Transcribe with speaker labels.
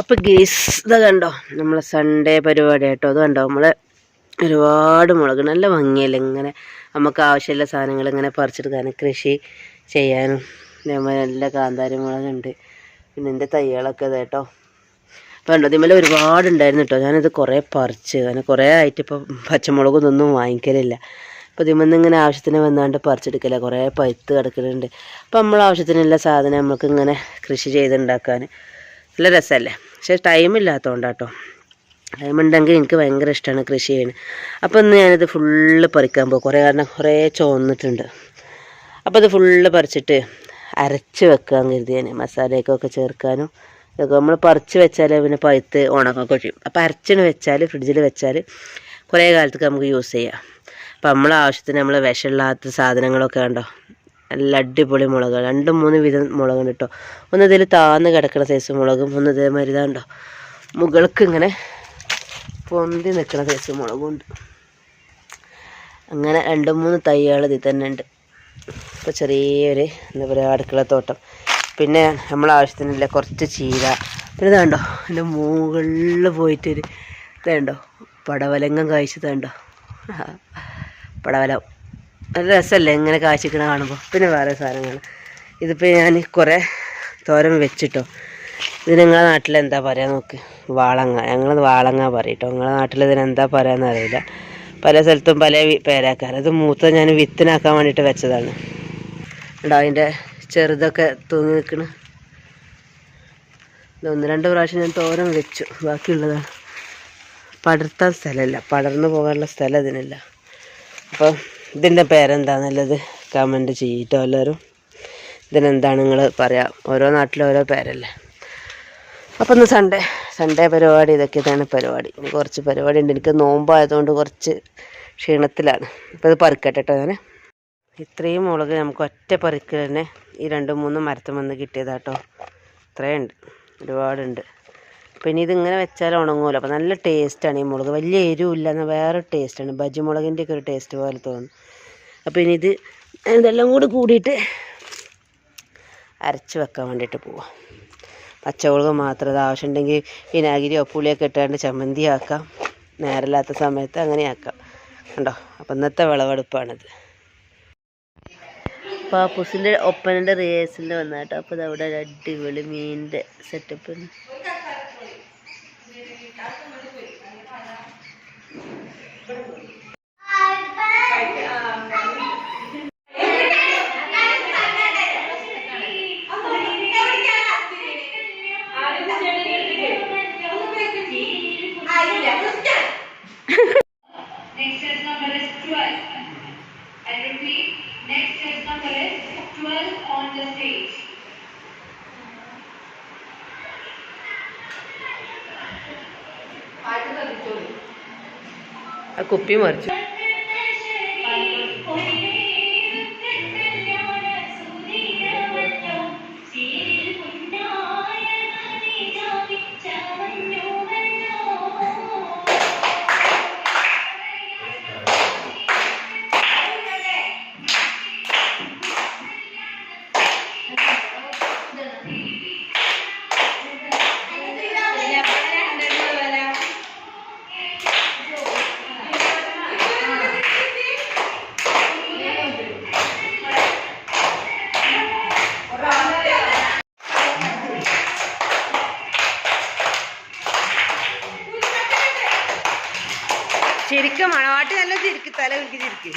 Speaker 1: അപ്പോൾ ഗേസ് ഇത് കണ്ടോ? നമ്മളെ സൺഡേ പരിപാടി കേട്ടോ അത് കണ്ടോ? നമ്മളെ ഒരുപാട് മുളക് നല്ല ഭംഗിയല്ലേ ഇങ്ങനെ നമുക്ക് ആവശ്യമുള്ള സാധനങ്ങൾ ഇങ്ങനെ പറിച്ചെടുക്കാനും കൃഷി ചെയ്യാനും. അതേപോലെ നല്ല കാന്താരി മുളകുണ്ട്. പിന്നെ എന്റെ തൈകളൊക്കെ കേട്ടോ. അപ്പോൾ കണ്ടോ? ഇതിന്മേൽ ഒരുപാട് ഉണ്ടായിരുന്നു കേട്ടോ. ഞാനിത് കുറേ പറിച്ച് അങ്ങനെ കുറേ ആയിട്ട് ഇപ്പോൾ പച്ചമുളകും ഒന്നും വാങ്ങിക്കലില്ല. അപ്പോൾ ഇതിമെന്ന് ഇങ്ങനെ ആവശ്യത്തിന് വന്നാണ്ട് പറിച്ചെടുക്കില്ല കുറേ പഴുത്ത് കിടക്കലുണ്ട്. അപ്പോൾ നമ്മൾ ആവശ്യത്തിനുള്ള സാധനം നമുക്ക് ഇങ്ങനെ കൃഷി ചെയ്തുണ്ടാക്കാൻ. നല്ല രസമല്ലേ? പക്ഷേ ടൈം ഇല്ലാത്തതുകൊണ്ടാട്ടോ ടൈം ഉണ്ടെങ്കിൽ എനിക്ക് ഭയങ്കര ഇഷ്ടമാണ് കൃഷി ചെയ്യുന്നത് അപ്പോൾ ഇന്ന് ഞാനിത് ഫുള്ള് പറിക്കാൻ പോകും കുറേ കാരണം കുറേ ചോന്നിട്ടുണ്ട് അപ്പോൾ ഇത് ഫുള്ള് പറിച്ചിട്ട് അരച്ച് വെക്കാൻ കരുതി ഞാൻ മസാലയൊക്കെ ചേർക്കാനും ഇതൊക്കെ നമ്മൾ പറിച്ച് വെച്ചാൽ പിന്നെ പഴുത്ത് ഉണക്കൊക്കെ ചെയ്യും. അപ്പോൾ അരച്ചിന് വെച്ചാൽ ഫ്രിഡ്ജിൽ വെച്ചാൽ കുറേ കാലത്തേക്ക് നമുക്ക് യൂസ് ചെയ്യാം. അപ്പോൾ നമ്മളെ ആവശ്യത്തിന് നമ്മൾ വിഷമില്ലാത്ത സാധനങ്ങളൊക്കെ കണ്ടോ? നല്ല അടിപൊളി മുളക്. രണ്ടും മൂന്ന് വിധം മുളകുണ്ട് കേട്ടോ ഒന്ന് ഇതിൽ താന്ന് കിടക്കുന്ന സൈസ് മുളകും ഒന്ന് ഇതേ ഇതാണ്ടോ മുകൾക്ക് ഇങ്ങനെ പൊന്തി നിൽക്കുന്ന സൈസ് മുളകുണ്ട് അങ്ങനെ രണ്ട് മൂന്ന് തൈകൾ ഇതിൽ തന്നെ ഉണ്ട്. ഇപ്പോൾ ചെറിയൊരു എന്താ പറയുക അടുക്കള തോട്ടം. പിന്നെ നമ്മൾ ആവശ്യത്തിനില്ല കുറച്ച് ചീര. പിന്നെ ഇതാണ്ടോ എന്റെ മുകളിൽ പോയിട്ടൊരു ഇതുണ്ടോ പടവലങ്ങം കായ്ച്ചതുണ്ടോ പടവലം. നല്ല രസമല്ലേ ഇങ്ങനെ കാശിക്കണ കാണുമ്പോൾ പിന്നെ വേറെ സാധനങ്ങൾ. ഇതിപ്പോൾ ഞാൻ കുറേ തോരൻ വെച്ചിട്ടോ. ഇത് നിങ്ങളുടെ നാട്ടിൽ എന്താ പറയുക നോക്ക്? വാളങ്ങ. ഞങ്ങൾ വാളങ്ങ പറയും കേട്ടോ നിങ്ങളുടെ നാട്ടിൽ ഇതിനെന്താ പറയാന്ന് അറിയില്ല. പല സ്ഥലത്തും പല പേരാക്കാറ് അത് മൂത്ത ഞാൻ വിത്തിനാക്കാൻ വേണ്ടിയിട്ട് വെച്ചതാണ്. ഉണ്ടോ അതിന്റെ ചെറുതൊക്കെ തൂങ്ങി നിൽക്കണ് ഒന്ന് രണ്ട് പ്രാവശ്യം ഞാൻ തോരൻ വെച്ചു. ബാക്കിയുള്ളതാണ്. പടർത്താൻ സ്ഥലമില്ല. പടർന്നു പോകാനുള്ള സ്ഥലം ഇതിനില്ല. അപ്പോൾ ഇതിന്റെ പേരെന്താണെന്നുള്ളത് കമന്റ് ചെയ്യിട്ടോ എല്ലാവരും. ഇതിനെന്താണ് നിങ്ങൾ പറയാം? ഓരോ നാട്ടിലും ഓരോ പേരല്ലേ? അപ്പോൾ ഇന്ന് സൺഡേ സൺഡേ പരിപാടി ഇതൊക്കെ ഇതാണ് പരിപാടി. കുറച്ച് പരിപാടി ഉണ്ട്. എനിക്ക് നോമ്പായതുകൊണ്ട് കുറച്ച് ക്ഷീണത്തിലാണ്. അപ്പോൾ ഇത് പറിക്കട്ടെ കേട്ടോ ഞാൻ ഇത്രയും മുളക് നമുക്ക് ഒറ്റ പറിക്കൽ തന്നെ ഈ രണ്ട് മൂന്ന് മരത്തും വന്ന് കിട്ടിയതാട്ടോ. ഇത്രയുണ്ട്. ഒരുപാടുണ്ട്. പിന്നെ ഇതിങ്ങനെ വെച്ചാൽ ഉണങ്ങുമല്ലോ അപ്പോൾ നല്ല ടേസ്റ്റാണ് ഈ മുളക്. വലിയ എരിവില്ല എന്നാൽ വേറെ ടേസ്റ്റാണ് ബജി മുളകിന്റെയൊക്കെ ഒരു ടേസ്റ്റ് പോലെ തോന്നും. അപ്പോൾ ഇനി ഇത് ഇതെല്ലാം കൂടി കൂടിയിട്ട് അരച്ച് വെക്കാൻ വേണ്ടിയിട്ട് പോവാം. പച്ചമുളക് മാത്രം അത് ആവശ്യമുണ്ടെങ്കിൽ വിനാഗിരിയോ പുളിയൊക്കെ ഇട്ടാണ്ട് ചമ്മന്തി ആക്കാം. നേരമില്ലാത്ത സമയത്ത് അങ്ങനെ ആക്കാം. കണ്ടോ? അപ്പം ഇന്നത്തെ വിളവെടുപ്പാണിത്. അപ്പോൾ ആ പുസിന്റെ ഒപ്പനന്റെ റിഹേഴ്സലിൽ വന്നാട്ടോ അപ്പോൾ ഇത് അവിടെ ഒരു അടിപൊളി മീനിന്റെ സെറ്റപ്പ്
Speaker 2: Thank you.
Speaker 1: ആ കുപ്പി മറിച്ചു ശരിക്കും മണവാട്ടി നല്ല ചിരിക്ക് തല കുലുക്കി ചിരിക്ക്.